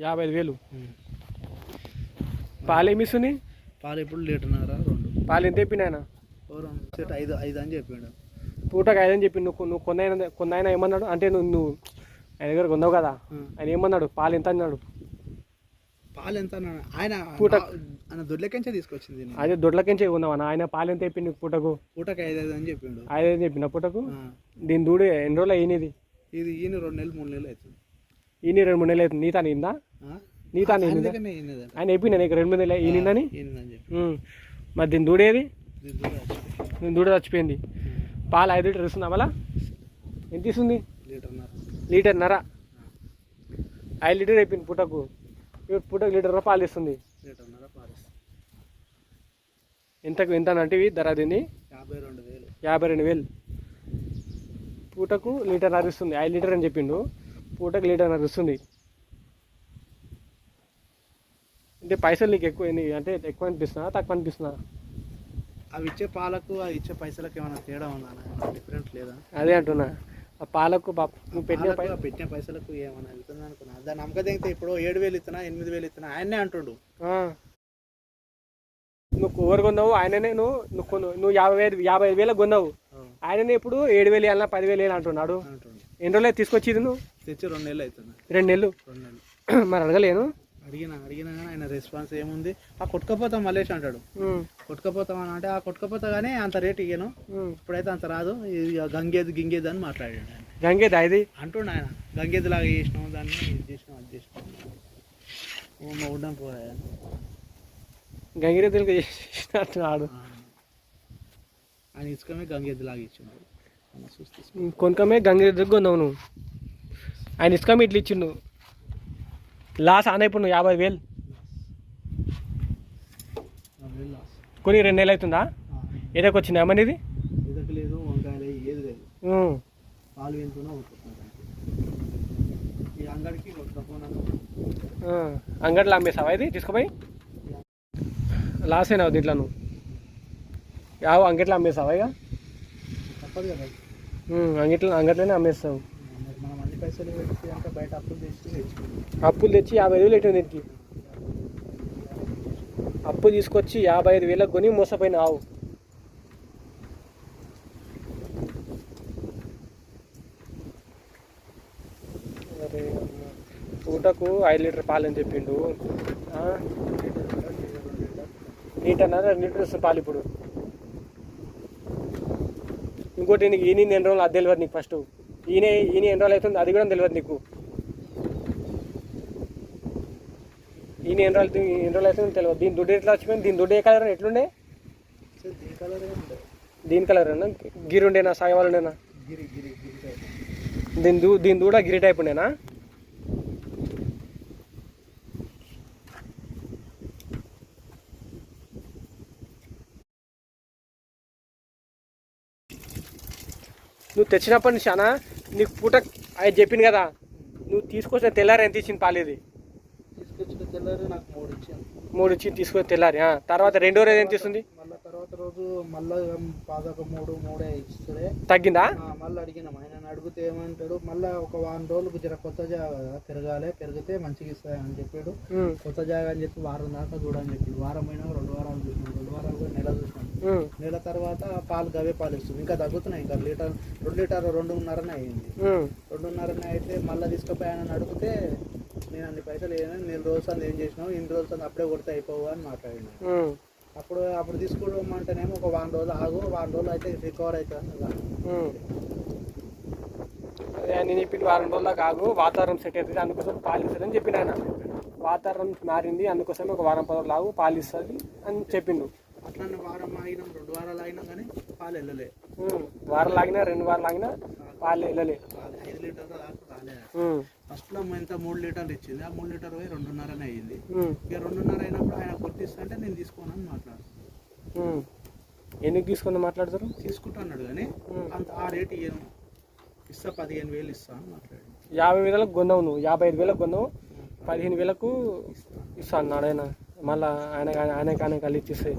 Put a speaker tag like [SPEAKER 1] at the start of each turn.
[SPEAKER 1] యాభై ఐదు వేలు. పాలు ఏమి ఇస్తుంది
[SPEAKER 2] పాలు ఇప్పుడు లీటర్న్నర రెండు.
[SPEAKER 1] పాలు ఎంత చెప్పిన ఆయన
[SPEAKER 2] ఓ రెండు. సెట్ ఐదు ఐదు అని చెప్పిండు.
[SPEAKER 1] పూటకు ఐదని చెప్పి నువ్వు నువ్వు కొన్న కొన్న ఆయన ఏమన్నాడు? అంటే నువ్వు నువ్వు ఆయన దగ్గర కొన్నావు కదా. ఆయన ఏమన్నాడు? పాలు ఎంత అన్నాడు?
[SPEAKER 2] పాలు ఎంత అన్నాడు? ఆయన
[SPEAKER 1] పూట-
[SPEAKER 2] ఆయన దొడ్లకెంచే తీసుకొచ్చింది.
[SPEAKER 1] అదే దొడ్లకించే కొన్నావు అన్న. ఆయన పాలు ఎంత చెప్పింది పూటకు?
[SPEAKER 2] పూటకి ఐదు ఐదు అని చెప్పిండు.
[SPEAKER 1] ఐదని చెప్పిన పూటకు. దీని దూడు ఎన్ని రోజులు అయినది?
[SPEAKER 2] ఇది ఈయన రెండు నెలలు మూడు నెలలు అవుతుంది.
[SPEAKER 1] ఈయన రెండు మూడు నెలలు అవుతుంది. నీతా నిందా
[SPEAKER 2] ఆ?
[SPEAKER 1] నీతా
[SPEAKER 2] ఆయన
[SPEAKER 1] చెప్పిన నీకు రెండు
[SPEAKER 2] ఈయనదని చెప్పి.
[SPEAKER 1] ఉమ్. మరి దీని దూడేది?
[SPEAKER 2] దీని దూడ
[SPEAKER 1] చచ్చిపోయింది. పాలు ఐదు లీటర్ ఇస్తుందా మళ్ళా? ఎంత ఇస్తుంది? లీటర్ నర. ఐదు లీటర్ అయిపోయింది పూటకు. పూటకు లీటర్ పాలు ఇస్తుంది. ఎంతకు ఎంత అంటే ధర దీన్ని?
[SPEAKER 2] యాభై రెండు వేలు.
[SPEAKER 1] పూటకు లీటర్ నర ఇస్తుంది. ఐదు లీటర్ అని చెప్పిండు. పూటకు లీటర్ నర ఇస్తుంది అంటే పైసలు నీకు ఎక్కువ అంటే ఎక్కువ అనిపిస్తున్నా తక్కువ అనిపిస్తున్నా
[SPEAKER 2] అవి ఇచ్చే పాలకు అవి ఇచ్చే పైసలకు ఏమైనా తేడా ఉందా డిఫరెంట్ లేదా?
[SPEAKER 1] అదే అంటున్నా. ఆ పాలకు పెట్టిన
[SPEAKER 2] పెట్టిన పైసలకు ఏమైనా వెళ్తుంది అనుకున్నా? దాని నమ్మకం తెగితే ఇప్పుడు ఏడు వేలు ఇస్తున్నా ఎనిమిది వేలు ఇస్తున్నా ఆయన్నే అంటుండు.
[SPEAKER 1] నువ్వు ఎవరు కొన్నావు? ఆయననే నువ్వు నువ్వు కొను నువ్వు యాభై వేలు యాభై ఐదు వేలకు కొన్నావు. ఆయననే ఇప్పుడు ఏడు వేలు వేయాలన్నా పదివేలు వేయాలి అంటున్నాడు. ఎన్ని రోజులు తీసుకొచ్చింది నువ్వు?
[SPEAKER 2] తెచ్చి రెండు నెలలు అవుతుంది?
[SPEAKER 1] రెండు నెలలు.
[SPEAKER 2] రెండు నెలలు.
[SPEAKER 1] మరి అడగలేను.
[SPEAKER 2] అడిగినా అడిగినా కానీ ఆయన రెస్పాన్స్ ఏముంది? ఆ కొట్టుకపోతాం మల్లేష్ అంటాడు. కొట్టుకపోతాం అని అంటే ఆ కొట్టుకపోతా కానీ అంత రేట్ ఇయ్యను. ఇప్పుడైతే అంత రాదు. ఇది గంగేది గింగేది అని మాట్లాడాడు ఆయన.
[SPEAKER 1] గంగేదా ఇది?
[SPEAKER 2] అంటుండు ఆయన. గంగేది లాగా చేసినాం దాన్ని ఇది చేసినాం అది చేసినాం మౌడం పోయా
[SPEAKER 1] గంగిరెద్దులకి చేసినట్టున్నాడు
[SPEAKER 2] ఆయన ఇసుకమే గంగేది లాగా ఇచ్చిండు.
[SPEAKER 1] కొనుకమే గంగిరెద్దుకి కొన్నావు నువ్వు. ఆయన ఇసుక ఇట్లా ఇచ్చిండు. లాస్ ఆన ఇప్పుడు నువ్వు యాభై వేలు. కొని రెండు నెలలు అవుతుందా? ఏదోకి వచ్చింది ఏమని ఇది
[SPEAKER 2] ఏది కొట్టుకపోయినాను
[SPEAKER 1] ఆ. అంగట్లో అమ్మేసావా ఇది? తీసుకుపోయి. లాస్ అయినావు దీంట్లో నువ్వు. యావ అంగట్లో అమ్మేసావా ఇక? అంగట్లో అంగట్లోనే అమ్మేస్తావు.
[SPEAKER 2] పైసలు పెట్టి అంత బయట అప్పులు తెచ్చి
[SPEAKER 1] అప్పులు తెచ్చి యాభై వేలు పెట్టింది దీనికి. అప్పు తీసుకొచ్చి యాభై ఐదు వేలకు కొని మోసపోయిన ఆవు. పూటకు ఐదు లీటర్ పాలు అని చెప్పిండు లీటర్ రెండు లీటర్ వస్తుంది పాలు ఇప్పుడు. ఇంకోటి నీకు ఈయన ఎన్ని రోజులు అది తెలియదు నీకు ఫస్ట్ ఈయన ఈయన ఎన్ని రోజులు అవుతుంది? అది కూడా తెలియదు నీకు. ఈయన ఎన్ని రోజులు ఎన్ని రోజులు అవుతుంది తెలియదు దీని దుడ్డు ఎట్లా వచ్చిపోయింది? దీని దుడ్డు ఏ కలర్ ఎట్లుండే?
[SPEAKER 2] దీని కలర్
[SPEAKER 1] అన్న గిరి ఉండేనా?
[SPEAKER 2] టైప్.
[SPEAKER 1] దీని దూ దీని దూడ గిరి టైప్ ఉండేనా? నువ్వు తెచ్చినప్పటి నుంచి అన్న నీకు పూట అది చెప్పింది కదా నువ్వు తీసుకొచ్చిన తెల్లారి ఎంత ఇచ్చింది పాలేది?
[SPEAKER 2] తీసుకొచ్చిన తెల్లారి నాకు మూడు ఇచ్చాను
[SPEAKER 1] మూడు ఇచ్చి తీసుకొని తెల్లారి ఆ. తర్వాత రెండో రోజు ఎంత ఇస్తుంది?
[SPEAKER 2] మళ్ళీ తర్వాత రోజు మళ్ళీ పాదొక మూడు మూడే ఇస్తే
[SPEAKER 1] తగ్గిందా?
[SPEAKER 2] మళ్ళీ అడిగినాం. ఆయన అడిగితే ఏమంటాడు మళ్ళీ ఒక వారం రోజులకు జర కొత్త జాగా పెరగాలి పెరిగితే మంచిగా ఇస్తాయి అని చెప్పాడు. కొత్త జాగా అని చెప్పి వారం దాకా చూడని చెప్పి వారం అయినా రెండు వారాలు చూసినాం. రెండు వారాలు నెల చూసినాం. నెల తర్వాత పాలు గవే పాలు ఇస్తుంది ఇంకా తగ్గుతున్నాయి. ఇంకా లీటర్ రెండు లీటర్ రెండున్నరనే అయింది. రెండున్నరనే అయితే మళ్ళీ తీసుకుపోయి ఆయన అడిగితే నేను అన్ని పైసలు వేయను నేను రోజు సంది ఏం చేసినావు? ఇన్ని రోజులు అప్పుడే కొడితే అయిపోవు అని మాట్లాడినా. అప్పుడు అప్పుడు తీసుకోవడమంటేనేమో ఒక వారం రోజులు ఆగు. వారం రోజులు అయితే రికవర్ అవుతుంది
[SPEAKER 1] నేను చెప్పింది వారం రోజుల కాగు వాతావరణం సెట్ అవుతుంది. అందుకోసం పాలు ఇస్తుంది అని చెప్పిండు ఆయన వాతావరణం మారింది. అందుకోసం ఒక వారం పది రోజులు ఆగు. పాలు ఇస్తుంది అని చెప్పిండు.
[SPEAKER 2] అట్లనే వారం ఆగినాం రెండు వారాలు ఆగినాం కానీ పాలు వెళ్ళలే.
[SPEAKER 1] వారం లాగినా రెండు వారాలు లాగినా పాలు వెళ్ళలే.
[SPEAKER 2] ఐదు లీటర్ల దాకా రాలే.
[SPEAKER 1] ఉమ్,
[SPEAKER 2] ఫస్ట్లో ఎంత మూడు లీటర్లు ఇచ్చింది ఆ మూడు లీటర్ పోయి రెండున్నరనే అయ్యింది
[SPEAKER 1] ఉమ్,
[SPEAKER 2] ఇక రెండున్నర అయినప్పుడు ఆయన కొట్టిస్తుంటే నేను తీసుకోనని మాట్లాడు.
[SPEAKER 1] ఎందుకు తీసుకొని మాట్లాడతారు?
[SPEAKER 2] తీసుకుంటా అన్నాడు కానీ. అంత ఆ రేట్ ఇయ్యను. ఇస్తా పదిహేను వేలు ఇస్తా అని మాట్లాడు
[SPEAKER 1] యాభై వేలకు కొన్నావు నువ్వు. యాభై ఐదు వేలకు కొన్నావు పదిహేను వేలకు ఇస్తా అన్నాడు ఆయన. మళ్ళీ ఆయన ఆయన ఆయన కలిసి ఇస్తే